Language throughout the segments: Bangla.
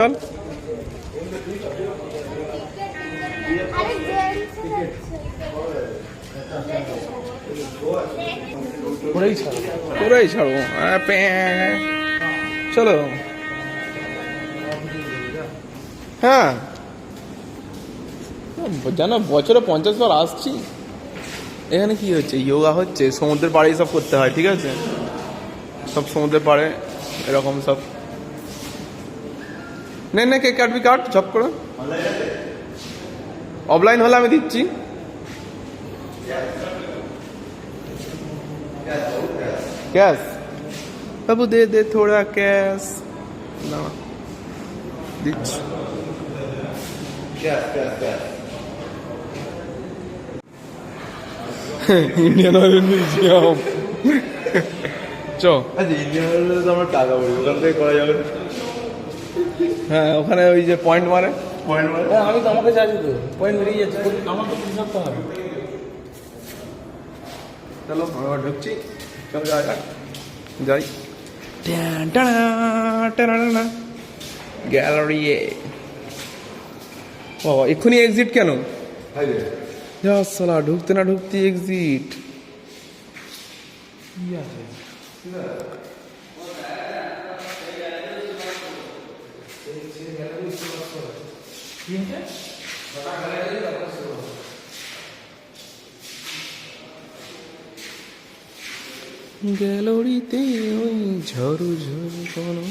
ছাড়ো। পুরাই চলো। হ্যাঁ। জানো বছরে পঞ্চাশ বার আসছি। এখানে কি হচ্ছে? যোগা হচ্ছে সমুদ্রের পাড়ে সব করতে হয় ঠিক আছে? সব সমুদ্রের পাড়ে এরকম সব নে নে কেক কাটবি কাট ঝপ করে। অফলাইন হলে আমি দিচ্ছি। ক্যাশ বাবু দে দে থোড়া ক্যাশ না। দিচ্ছি। ইন্ডিয়ান অয়েল মিউজিয়াম চ। আচ্ছা ইন্ডিয়ান তো আমরা টাকা পড়ি ওখান থেকে করা যাবে। হ্যাঁ ওখানে ওই যে পয়েন্ট মারে। পয়েন্ট মানে হ্যাঁ, আমি তো আমাকে চাইছি তো। পয়েন্ট বেরিয়ে যাচ্ছে। আমার তো হিসাব তো হবে। চলো আমি আবার ঢুকছি। চলো যাই যাক যাই। গ্যালারি বাবা এক্ষুনি এক্সিট কেন? যা সালা ঢুকতে না ঢুকতে এক্সিট গ্যালারিতে ওই ঝড়ু ঝড়ু কোনো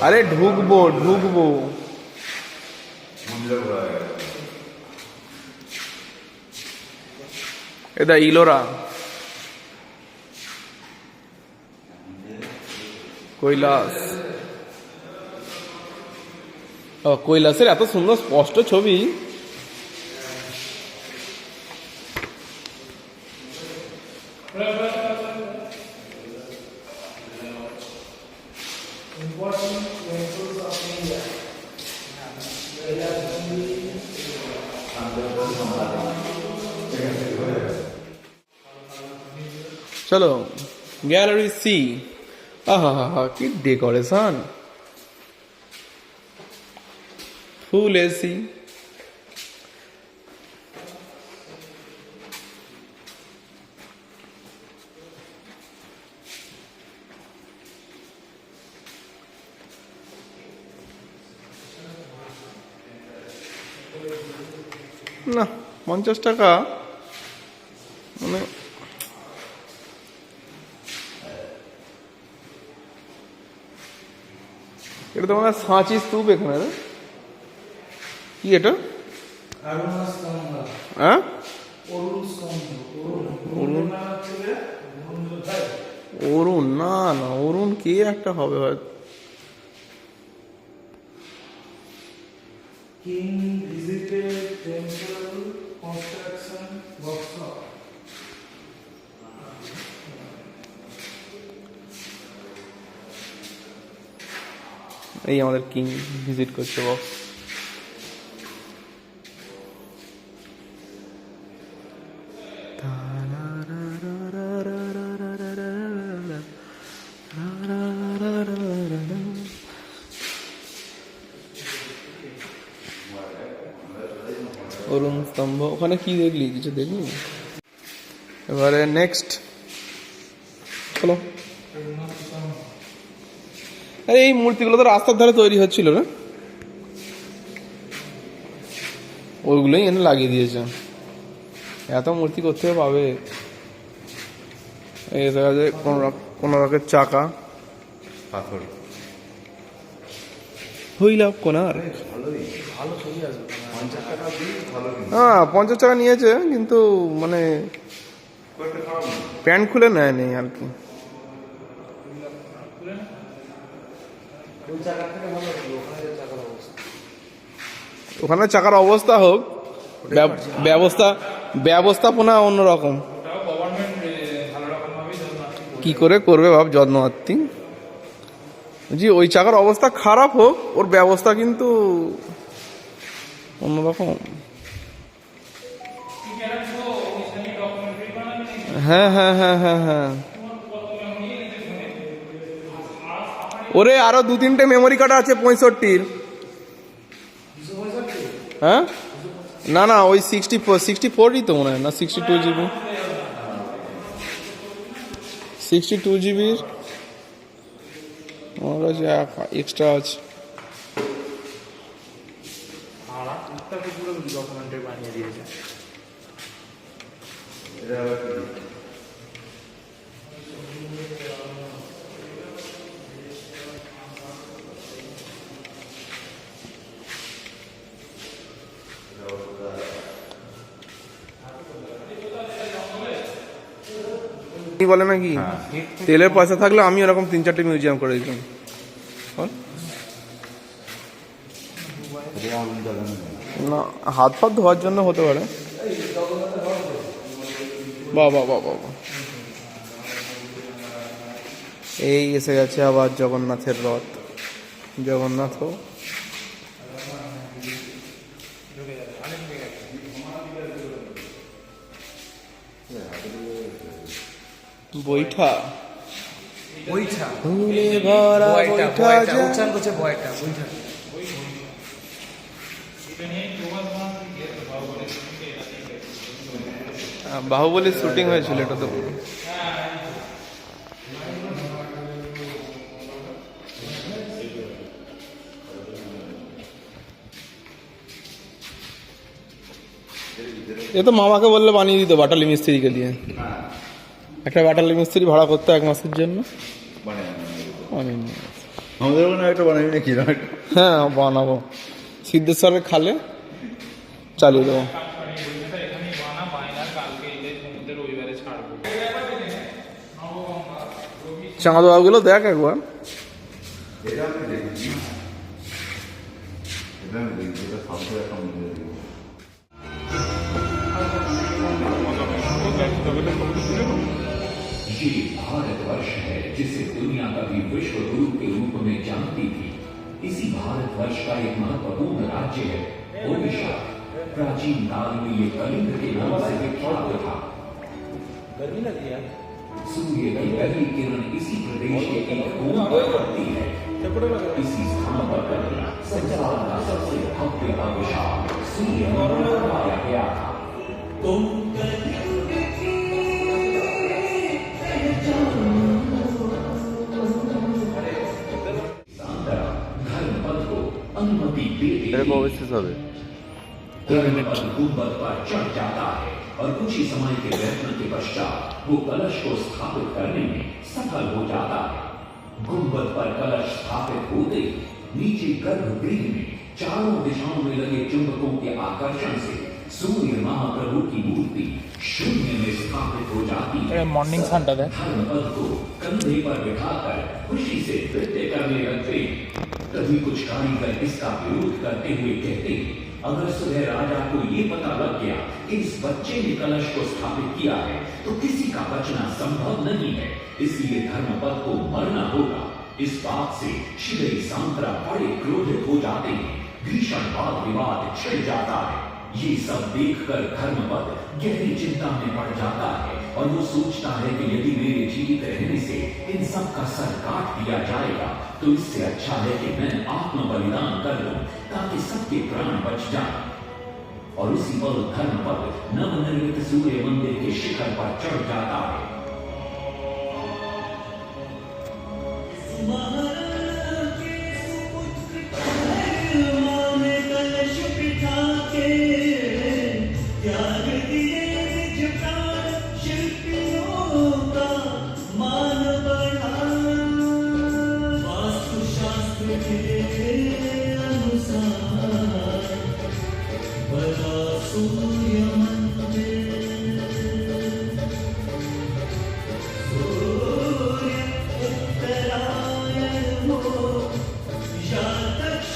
আরে ঢুকবো ঢুকবো। এটা ইলোরা। কৈলাস। কৈলাসের এত সুন্দর স্পষ্ট ছবি। চলো গ্যালারি সি। আহা কি ডেকোরেশন ফুল এসি না পঞ্চাশ টাকা। মানে এটা তো মানে সাঁচি স্তূপ এখানে কি এটা? হ্যাঁ? অরুণ অরুণ, না না, অরুণ কে একটা হবে হয়তো? এই আমাদের কিং ভিজিট করছে বক্স অরুণ স্তম্ভ, ওখানে কি দেখলি? কিছু দেখলি? এবারে নেক্সট চলো। আরে এই মূর্তিগুলো তো রাস্তার ধারে তৈরি হচ্ছিল না? ওইগুলোই এনে লাগিয়ে দিয়েছে। এত মূর্তি করতে পাবে? এই দেখা যায় কোন রকের চাকা। পাথর হইলাম কোনার। হ্যাঁ পঞ্চাশ টাকা নিয়েছে কিন্তু মানে প্যান্ট খুলে নেয়নি আর কি ওই জায়গা থেকে ভালো লাগল ওখানে চাকার অবস্থা হোক, ব্যব- ব্যবস্থা, ব্যবস্থাপনা অন্যরকম। কি করে করবে ভাব যত্নআত্মি জি, ওই চাকার অবস্থা খারাপ হোক, ওর ব্যবস্থা কিন্তু অন্যরকম। হ্যাঁ হ্যাঁ হ্যাঁ হ্যাঁ হ্যাঁ। ওরে, আরও দু তিনটে মেমোরি কার্ড আছে, পঁয়ষট্টির। হ্যাঁ? না না, ওই সিক্সটি ফোর সিক্সটি ফোরই তো মনে হয়, না sixty two GB sixty two জিবির আমার কাছে এক্সট্রা আছে। বানিয়ে দিয়েছে। বলে নাকি? তেলের পয়সা থাকলে আমি এরকম তিন চারটে মিউজিয়াম করে দিতাম। না হাত ফাত ধোয়ার জন্য হতে পারে। বাবা বাবা এই এসে গেছে আবার জগন্নাথের রথ। জগন্নাথ বৈঠা। বইটা ফুলে ভরা বয়টা বৈঠা উচ্চারণ করছে আহ, শুটিং হয়েছিল এটা তো। এ তো মামাকে বললে বানিয়ে দিত বাটালি মিস্ত্রিকে দিয়ে। একটা বাটালি মিস্ত্রি ভাড়া করতো এক মাসের জন্য। আমাদের ওখানে একটা বানাবি না কিরম একটা হ্যাঁ বানাবো। সিদ্ধেশ্বরের খালে চালিয়ে দেবো। চাঁদা বাবুগুলো দেখ একবার। এটা ये भारतवर्ष है जिसे दुनिया कभी विश्व गुरु के रूप में जानती थी। इसी भारतवर्ष का एक महत्वपूर्ण राज्य है ओडिशा। प्राचीन काल में ये कलिंग के नाम से विख्यात था। गर्मी लगी है सूर्य की पहली किरण इसी प्रदेश के एक कोण पर पड़ती है। इसी स्थान पर संसार का सबसे भव्य और विशाल सूर्य मंदिर बनाया गया था। सांतरा এটা কবে শেষ হবে और कुछ ही समय के प्रयत्न के पश्चात वो कलश को स्थापित करने में सफल हो जाता है। गुंबद पर कलश स्थापित होते ही नीचे गर्भगृह में चारों दिशाओं में लगे चुंबकों के आकर्षण से सूर्य महाप्रभु की मूर्ति शून्य में स्थापित हो जाती है। मॉर्निंग धर्मपद को कंधे पर बिठाकर खुशी से नृत्य करने लगते हैं। तभी कुछ कारीगर इसका विरोध करते हुए कहते हैं, अगर सुबह राजा को ये पता लग गया कि इस बच्चे ने कलश को स्थापित किया है तो किसी का बचना संभव नहीं है। इसलिए धर्मपद को मरना होगा। इस बात से श्री सांतरा बड़े क्रोधित हो जाते हैं। भीषण वाद विवाद छिड़ जाता है। ये सब देखकर धर्मपद गहरी चिंता में पड़ जाता है। और वो सोचता है कि यदि मेरे जीवित रहने से इन सब का सर काट दिया जाएगा तो इससे अच्छा है कि मैं आत्म बलिदान कर लू, ताकि सबके प्राण बच जाए। और उसी पल धर्म धर्मपद नवनिर्मित सूर्य मंदिर के शिखर पर चढ़ जाता है।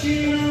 China.